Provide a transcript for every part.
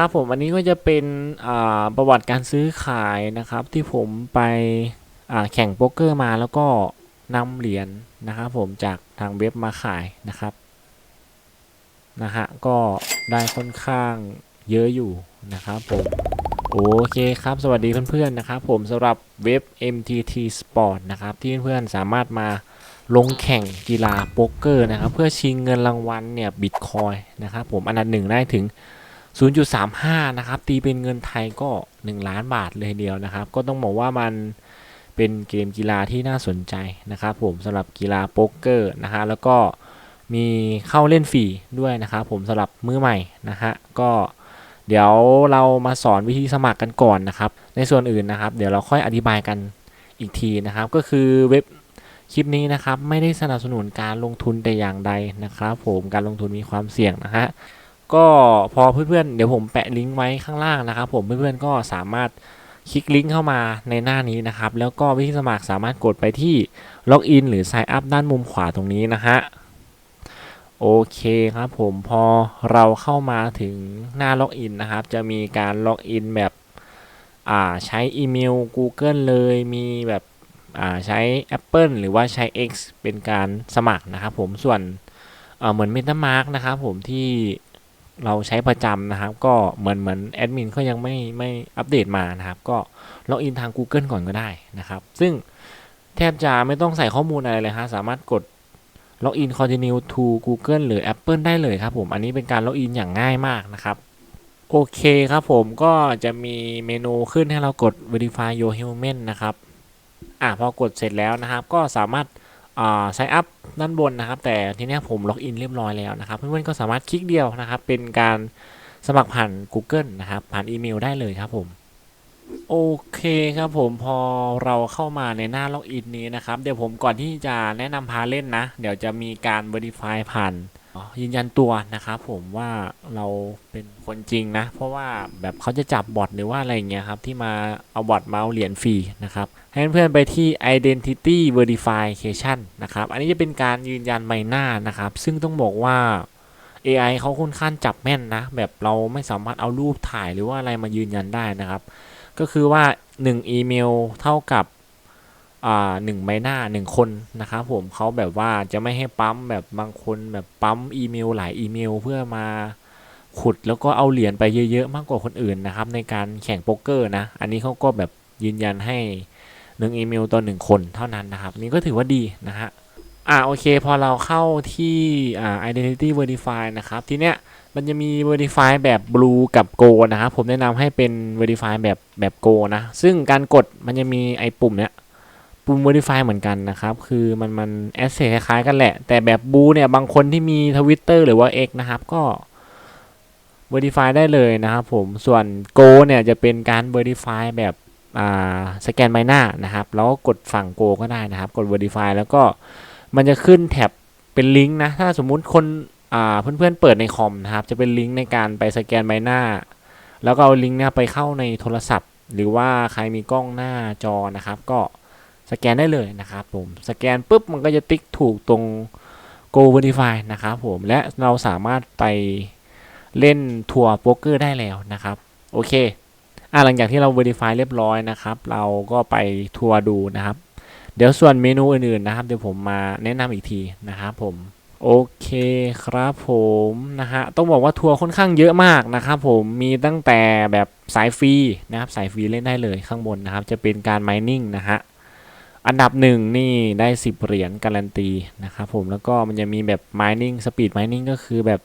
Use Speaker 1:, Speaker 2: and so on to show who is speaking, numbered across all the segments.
Speaker 1: ครับผมอันนี้ก็จะเป็นประวัติการซื้อขายนะครับ ที่ผมไปแข่งโป๊กเกอร์มาแล้วก็นำเหรียญนะครับผมจากทางเว็บมาขายนะครับนะฮะก็ได้ค่อนข้างเยอะอยู่นะครับผมโอเคครับ สวัสดีเพื่อนๆนะครับผมสำหรับเว็บ MTT Sport นะครับที่เพื่อนๆสามารถมาลงแข่งกีฬาโป๊กเกอร์นะครับ เพื่อชิงเงินรางวัลเนี่ยบิตคอยนะครับผมอันดับหนึ่งได้ถึง 0.35 นะครับ ตีเป็นเงินไทยก็ 1 ล้านบาทเลยเดียวนะครับ ก็ต้องบอกว่ามันเป็นเกมกีฬาที่น่าสนใจนะครับ ผมสำหรับกีฬาโป๊กเกอร์นะฮะแล้วก็มีเข้าเล่นฟรีด้วยนะครับ ผมสำหรับมือใหม่นะฮะก็เดี๋ยวเรามาสอนวิธีสมัครกันก่อนนะครับ ในส่วนอื่นนะครับ เดี๋ยวเราค่อยอธิบายกันอีกทีนะครับ ก็คือเว็บคลิปนี้นะครับ ไม่ได้สนับสนุนการลงทุนแต่อย่างใดนะครับ ผมการลงทุนมีความเสี่ยงนะฮะ ก็พอเพื่อนๆเดี๋ยวผมแปะลิงก์ไว้ข้างล่างนะครับ ผมเพื่อนๆก็สามารถคลิกลิงก์เข้ามาในหน้านี้นะครับ แล้วก็วิธีสมัครสามารถกดไปที่ล็อกอินหรือ Sign Up ด้านมุมขวาตรงนี้นะฮะโอเคครับผมพอเราเข้ามาถึงหน้าล็อกอินนะครับ จะมีการล็อกอินแบบอ่าใช้อีเมล Google เลยมีแบบอ่าใช้ Apple หรือว่าใช้ X เป็นการสมัครนะครับผมส่วนเอ่อเหมือน MetaMask นะครับผมที่ เราใช้ประจำนะครับ ก็เหมือนเหมือนแอดมินก็ยังไม่ไม่อัปเดตมานะครับ ก็ล็อกอินทาง Google ก่อนก็ได้นะครับ ซึ่งแทบจะไม่ต้องใส่ข้อมูลอะไรเลยฮะสามารถกดล็อกอิน continue to Google หรือ Apple ได้เลยครับผม อันนี้เป็นการล็อกอินอย่างง่ายมากนะครับ โอเคครับผมก็จะมีเมนูขึ้นให้เรากด verify your human นะครับ อะพอกดเสร็จแล้วนะครับ ก็สามารถ อ่า sign up ด้านบนนะครับ แต่ทีนี้ผมล็อกอินเรียบร้อยแล้วนะครับ เพื่อนๆก็สามารถคลิกเดียวนะครับ เป็นการสมัครผ่าน Google นะครับ ผ่านอีเมลได้เลยครับผมโอเคครับผมพอเราเข้ามาในหน้าล็อกอินนี้นะครับ เดี๋ยวผมก่อนที่จะแนะนำพาเล่นนะ เดี๋ยวจะมีการ Verify ผ่าน ยืนยันตัวนะครับผมว่าเราเป็นคนจริงนะ เพราะว่าแบบเขาจะจับบอทหรือว่าอะไรอย่างเงี้ยครับที่มาเอาบอทมาเอาเหรียญฟรีนะครับให้เพื่อนไปที่ identity verification นะครับอันนี้จะเป็นการยืนยันใบหน้านะครับ ซึ่งต้องบอกว่า AI เขาค่อนข้างจับแม่นนะ แบบเราไม่สามารถเอารูปถ่ายหรือว่าอะไรมายืนยันได้นะครับ ก็คือว่า 1 อีเมลเท่ากับ หนึ่งใบหน้า1คนนะครับผมเขาแบบว่าจะไม่ให้ปั๊มแบบบางคนแบบปั๊มอีเมลหลายอีเมลเพื่อมาขุดแล้วก็เอาเหรียญไปเยอะๆ มากกว่าคนอื่นนะครับ ในการแข่งโป๊กเกอร์นะ อันนี้เขาก็แบบยืนยันให้หนึ่งอีเมลต่อหนึ่งคนเท่านั้นนะครับ นี่ก็ถือว่าดีนะฮะอ่าโอเค พอเราเข้าที่อ่า identity verify นะครับ ทีเนี้ยมันจะมี verify แบบ blue กับ go นะครับผมแนะนำให้เป็น verify แบบแบบ go นะ ซึ่งการกดมันจะมีไอ้ปุ่มเนี้ย ปุ่ม verify เหมือนกันนะครับ คือมันมัน access คล้ายๆกันแหละ แต่แบบ blue เนี่ยบางคนที่มี Twitter หรือว่า X นะครับก็ verify ได้เลยนะครับผม ส่วน go เนี่ยจะเป็นการ verify แบบอ่าสแกนใบหน้านะครับ แล้วก็กดฝั่ง go ก็ได้นะครับ กด verify แล้วก็มันจะขึ้นแท็บเป็นลิงก์นะ ถ้าสมมุติคนอ่าเพื่อนๆเปิดในคอมนะครับ จะเป็นลิงก์ในการไปสแกนใบหน้า แล้วก็เอาลิงก์เนี่ยไปเข้าในโทรศัพท์ หรือว่าใครมีกล้องหน้าจอนะครับ ก็ สแกนได้เลยนะครับผม สแกนปุ๊บมันก็จะติ๊กถูกตรง go verify นะครับผม และเราสามารถไปเล่นทัวร์โป๊กเกอร์ได้แล้วนะครับ โอเคอะหลังจากที่เรา verify เรียบร้อยนะครับ เราก็ไปทัวร์ดูนะครับ เดี๋ยวส่วนเมนูอื่นๆนะครับ เดี๋ยวผมมาแนะนำอีกทีนะครับผมโอเคครับผมนะฮะต้องบอกว่าทัวร์ค่อนข้างเยอะมากนะครับผมมีตั้งแต่แบบสายฟรีนะครับสายฟรีเล่นได้เลยข้างบนนะครับ จะเป็นการ mining นะฮะ อันดับหนึ่งนี่ได้ 10 เหรียญการันตีนะครับผมแล้วก็มันจะมีแบบ mining speed mining ก็คือแบบ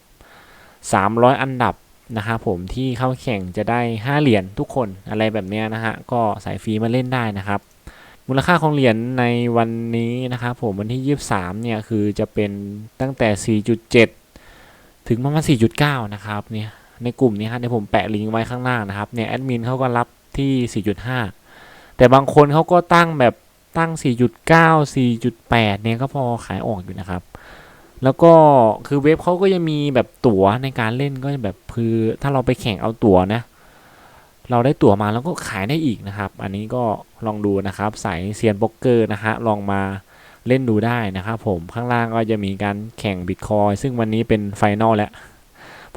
Speaker 1: 300 อันดับนะครับผมที่เข้าแข่งจะได้ 5 เหรียญทุกคนอะไรแบบเนี้ยนะฮะก็สายฟรีมาเล่นได้นะครับ มูลค่าของเหรียญในวันนี้นะครับผมวันที่ 23 เนี่ยคือจะเป็นตั้งแต่ 4.7 ถึงประมาณ 4.9 นะครับเนี่ยในกลุ่มนี้ฮะเดี๋ยวผมแปะลิงก์ไว้ข้างล่างนะครับเนี่ยแอดมินเขาก็รับที่ 4.5 แต่บางคนเขาก็ตั้งแบบ ตั้ง 4.9 4.8 เนี่ยก็พอขายออกอยู่นะครับ แล้วก็คือเว็บเขาก็ยังมีแบบตั๋วในการเล่นก็แบบคือถ้าเราไปแข่งเอาตั๋วนะ เราได้ตั๋วมาแล้วก็ขายได้อีกนะครับ อันนี้ก็ลองดูนะครับสายเซียนโป๊กเกอร์นะฮะลองมาเล่นดูได้นะครับผมข้างล่างก็จะมีการแข่งบิตคอยซึ่งวันนี้เป็นไฟนอลแล้ว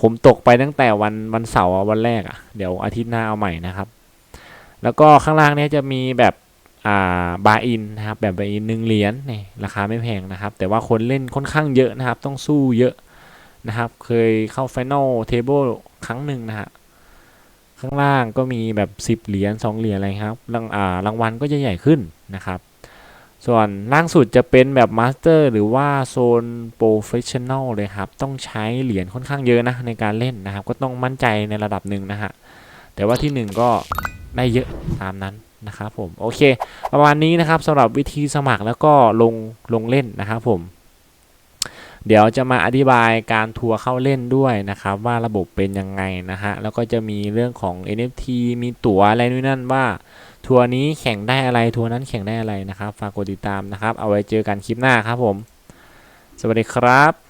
Speaker 1: ผมตกไปตั้งแต่วันวันเสาร์วันแรกอะเดี๋ยวอาทิตย์หน้าเอาใหม่นะครับ แล้วก็ข้างล่างเนี้ยจะมีแบบ บาอินนะครับแบบบาอินหนึ่งเหรียญนี่ราคาไม่แพงนะครับ แต่ว่าคนเล่นค่อนข้างเยอะนะครับ ต้องสู้เยอะนะครับ เคยเข้า Final Table ครั้งหนึ่งนะฮะข้างล่างก็มีแบบ 10 เหรียญ2เหรียญอะไรครับรางอ่ารางวัลก็จะใหญ่ขึ้นนะครับ ส่วนล่างสุดจะเป็นแบบมาสเตอร์หรือว่าโซนโปรเฟชชั่น a ลเลยครับ ต้องใช้เหรียญค่อนข้างเยอะนะในการเล่นนะครับ ก็ต้องมั่นใจในระดับหนึ่งนะฮะแต่ว่าที่หนึ่งก็ได้เยอะตามนั้น นะครับผมโอเค ประมาณนี้นะครับสำหรับวิธีสมัครแล้วก็ลงลงเล่นนะครับผม เดี๋ยวจะมาอธิบายการทัวร์เข้าเล่นด้วยนะครับ ว่าระบบเป็นยังไงนะฮะแล้วก็จะมีเรื่องของ NFT มีตั๋วอะไรนู่นนั่นว่าทัวร์นี้แข่งได้อะไรทัวร์นั้นแข่งได้อะไรนะครับ ฝากกดติดตามนะครับ เอาไว้เจอกันคลิปหน้าครับผม สวัสดีครับ